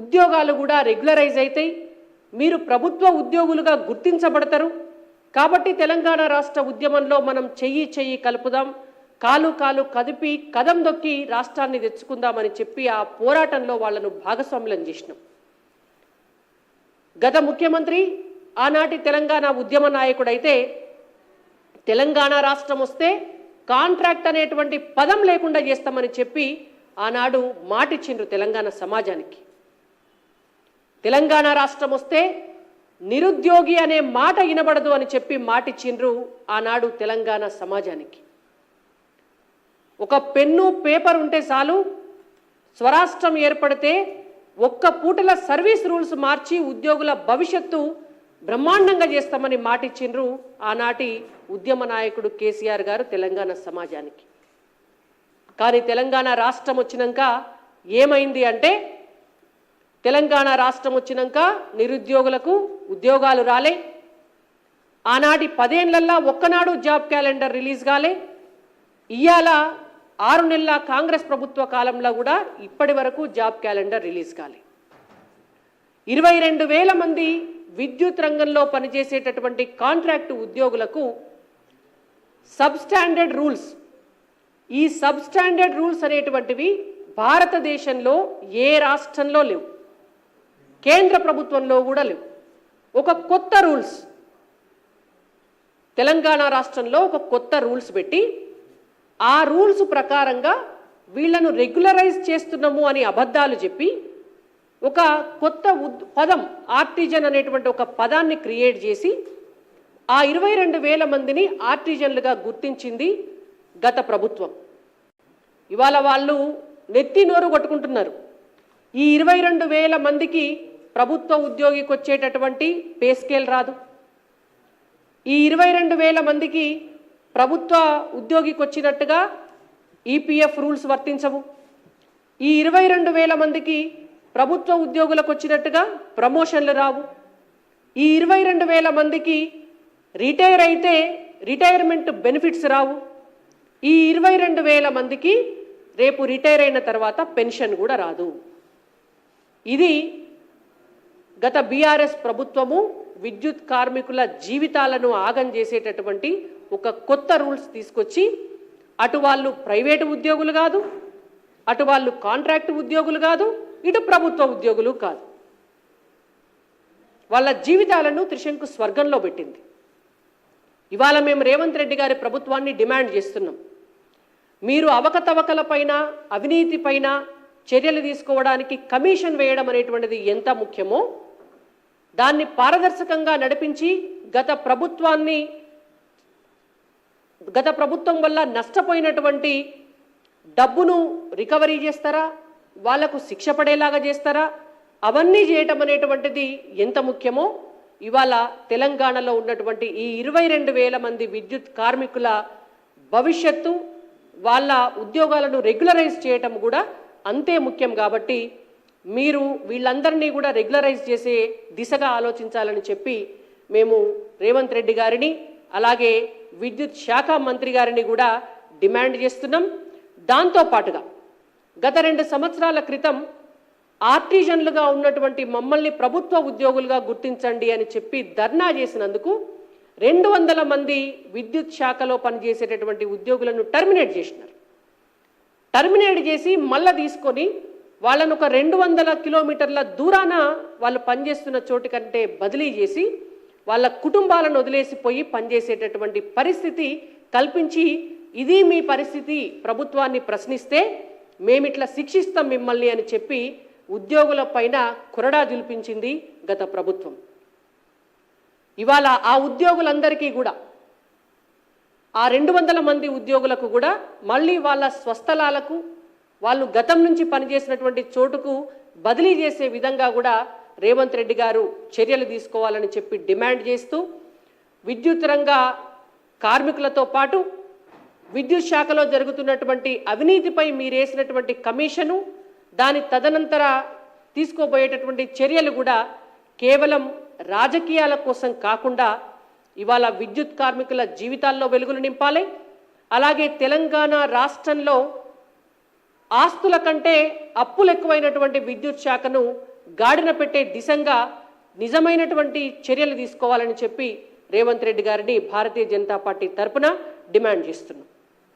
ఉద్యోగాలు కూడా రెగ్యులరైజ్ అవుతాయి మీరు ప్రభుత్వ ఉద్యోగులుగా గుర్తించబడతారు. కాబట్టి తెలంగాణ రాష్ట్ర ఉద్యమంలో మనం చెయ్యి చెయ్యి కలుపుదాం. కాలు కాలు కదిపి కదం దొక్కి రాష్ట్రాన్ని తెచ్చుకుందామని చెప్పి ఆ పోరాటంలో వాళ్ళను భాగస్వాములం చేసినాం. గత ముఖ్యమంత్రి ఆనాటి తెలంగాణ ఉద్యమ నాయకుడైతే తెలంగాణ రాష్ట్రం వస్తే కాంట్రాక్ట్ అనేటువంటి పదం లేకుండా చేస్తామని చెప్పి ఆనాడు మాటిచ్చిండ్రు తెలంగాణ సమాజానికి. తెలంగాణ రాష్ట్రం వస్తే నిరుద్యోగి అనే మాట వినబడదు అని చెప్పి మాటిచ్చిండ్రు ఆనాడు తెలంగాణ సమాజానికి. ఒక పెన్ను పేపర్ ఉంటే చాలు స్వరాష్ట్రం ఏర్పడితే ఒక్క పూటల సర్వీస్ రూల్స్ మార్చి ఉద్యోగుల భవిష్యత్తు బ్రహ్మాండంగా చేస్తామని మాటిచ్చిండ్రు ఆనాటి ఉద్యమ నాయకుడు కేసీఆర్ గారు తెలంగాణ సమాజానికి. కానీ తెలంగాణ రాష్ట్రం వచ్చినాక ఏమైంది అంటే తెలంగాణ రాష్ట్రం వచ్చినాక నిరుద్యోగులకు ఉద్యోగాలు రాలే. ఆనాటి పదేళ్ళల్లా ఒక్కనాడు జాబ్ క్యాలెండర్ రిలీజ్ కాలే. ఇవాళ ఆరు నెలల కాంగ్రెస్ ప్రభుత్వ కాలంలో కూడా ఇప్పటి వరకు జాబ్ క్యాలెండర్ రిలీజ్ కాలే. ఇరవై రెండు వేల మంది విద్యుత్ రంగంలో పనిచేసేటటువంటి కాంట్రాక్టు ఉద్యోగులకు సబ్స్టాండర్డ్ రూల్స్. ఈ సబ్స్టాండర్డ్ రూల్స్ అనేటువంటివి భారతదేశంలో ఏ రాష్ట్రంలో లేవు. కేంద్ర ప్రభుత్వంలో కూడా లేవు. ఒక కొత్త రూల్స్. తెలంగాణ రాష్ట్రంలో ఒక కొత్త రూల్స్ పెట్టి ఆ రూల్స్ ప్రకారంగా వీళ్ళను రెగ్యులరైజ్ చేస్తున్నాము అని అబద్ధాలు చెప్పి ఒక కొత్త ఉద్ పదం ఆర్టిజన్ అనేటువంటి ఒక పదాన్ని క్రియేట్ చేసి ఆ ఇరవై రెండు వేల మందిని ఆర్టిజన్లుగా గుర్తించింది గత ప్రభుత్వం. ఇవాళ వాళ్ళు నెత్తి నోరు కొట్టుకుంటున్నారు. ఈ ఇరవై రెండు వేల మందికి ప్రభుత్వ ఉద్యోగికి వచ్చేటటువంటి పే స్కేల్ రాదు. ఈ ఇరవై రెండు వేల మందికి ప్రభుత్వ ఉద్యోగికి వచ్చినట్టుగా ఈపీఎఫ్ రూల్స్ వర్తించవు. ఈ ఇరవై రెండు వేల మందికి ప్రభుత్వ ఉద్యోగులకు వచ్చినట్టుగా ప్రమోషన్లు రావు. ఈ ఇరవై రెండు వేల మందికి రిటైర్ అయితే రిటైర్మెంట్ బెనిఫిట్స్ రావు. ఈ ఇరవై రెండు వేల మందికి రేపు రిటైర్ అయిన తర్వాత పెన్షన్ కూడా రాదు. ఇది గత బీఆర్ఎస్ ప్రభుత్వము విద్యుత్ కార్మికుల జీవితాలను ఆగం చేసేటటువంటి ఒక కొత్త రూల్స్ తీసుకొచ్చి అటు వాళ్ళు ప్రైవేటు ఉద్యోగులు కాదు అటు వాళ్ళు కాంట్రాక్ట్ ఉద్యోగులు కాదు ఇటు ప్రభుత్వ ఉద్యోగులు కాదు. వాళ్ళ జీవితాలను త్రిశంకు స్వర్గంలో పెట్టింది. ఇవాళ మేము రేవంత్ రెడ్డి గారి ప్రభుత్వాన్ని డిమాండ్ చేస్తున్నాం. మీరు అవకతవకల పైన అవినీతి పైన చర్యలు తీసుకోవడానికి కమిషన్ వేయడం అనేటువంటిది ఎంత ముఖ్యమో దాన్ని పారదర్శకంగా నడిపించి గత ప్రభుత్వాన్ని గత ప్రభుత్వం వల్ల నష్టపోయినటువంటి డబ్బును రికవరీ చేస్తారా? వాళ్ళకు శిక్ష పడేలాగా చేస్తారా? అవన్నీ చేయటం అనేటువంటిది ఎంత ముఖ్యమో ఇవాళ తెలంగాణలో ఉన్నటువంటి ఈ ఇరవై రెండు వేల మంది విద్యుత్ కార్మికుల భవిష్యత్తు వాళ్ళ ఉద్యోగాలను రెగ్యులరైజ్ చేయటం కూడా అంతే ముఖ్యం కాబట్టి మీరు వీళ్ళందరినీ కూడా రెగ్యులరైజ్ చేసే దిశగా ఆలోచించాలని చెప్పి మేము రేవంత్ రెడ్డి గారిని అలాగే విద్యుత్ శాఖ మంత్రి గారిని కూడా డిమాండ్ చేస్తున్నాం. దాంతో పాటుగా గత రెండు సంవత్సరాల క్రితం ఆర్టిజన్లుగా ఉన్నటువంటి మమ్మల్ని ప్రభుత్వ ఉద్యోగులుగా గుర్తించండి అని చెప్పి ధర్నా చేసినందుకు రెండు వందల మంది విద్యుత్ శాఖలో పనిచేసేటటువంటి ఉద్యోగులను టర్మినేట్ చేసినారు. టర్మినేట్ చేసి మళ్ళా తీసుకొని వాళ్ళను ఒక రెండు వందల కిలోమీటర్ల దూరాన వాళ్ళు పనిచేస్తున్న చోటు కంటే బదిలీ చేసి వాళ్ళ కుటుంబాలను వదిలేసిపోయి పనిచేసేటటువంటి పరిస్థితి కల్పించి ఇది మీ పరిస్థితి ప్రభుత్వాన్ని ప్రశ్నిస్తే మేమిట్లా శిక్షిస్తాం మిమ్మల్ని అని చెప్పి ఉద్యోగుల పైన కొరడా దులిపించింది గత ప్రభుత్వం. ఇవాళ ఆ ఉద్యోగులందరికీ కూడా ఆ రెండు వందల మంది ఉద్యోగులకు కూడా మళ్ళీ వాళ్ళ స్వస్థలాలకు వాళ్ళు గతం నుంచి పనిచేసినటువంటి చోటుకు బదిలీ చేసే విధంగా కూడా రేవంత్ రెడ్డి గారు చర్యలు తీసుకోవాలని చెప్పి డిమాండ్ చేస్తూ విద్యుత్ రంగ కార్మికులతో పాటు విద్యుత్ శాఖలో జరుగుతున్నటువంటి అవినీతిపై మీరేసినటువంటి కమిషను దాని తదనంతర తీసుకోబోయేటటువంటి చర్యలు కూడా కేవలం రాజకీయాల కోసం కాకుండా ఇవాళ విద్యుత్ కార్మికుల జీవితాల్లో వెలుగులు నింపాలి. అలాగే తెలంగాణ రాష్ట్రంలో ఆస్తుల కంటే అప్పులు ఎక్కువైనటువంటి విద్యుత్ శాఖను గాడిన పెట్టే దిశంగా నిజమైనటువంటి చర్యలు తీసుకోవాలని చెప్పి రేవంత్ రెడ్డి గారిని భారతీయ జనతా పార్టీ తరపున డిమాండ్ చేస్తున్నాం.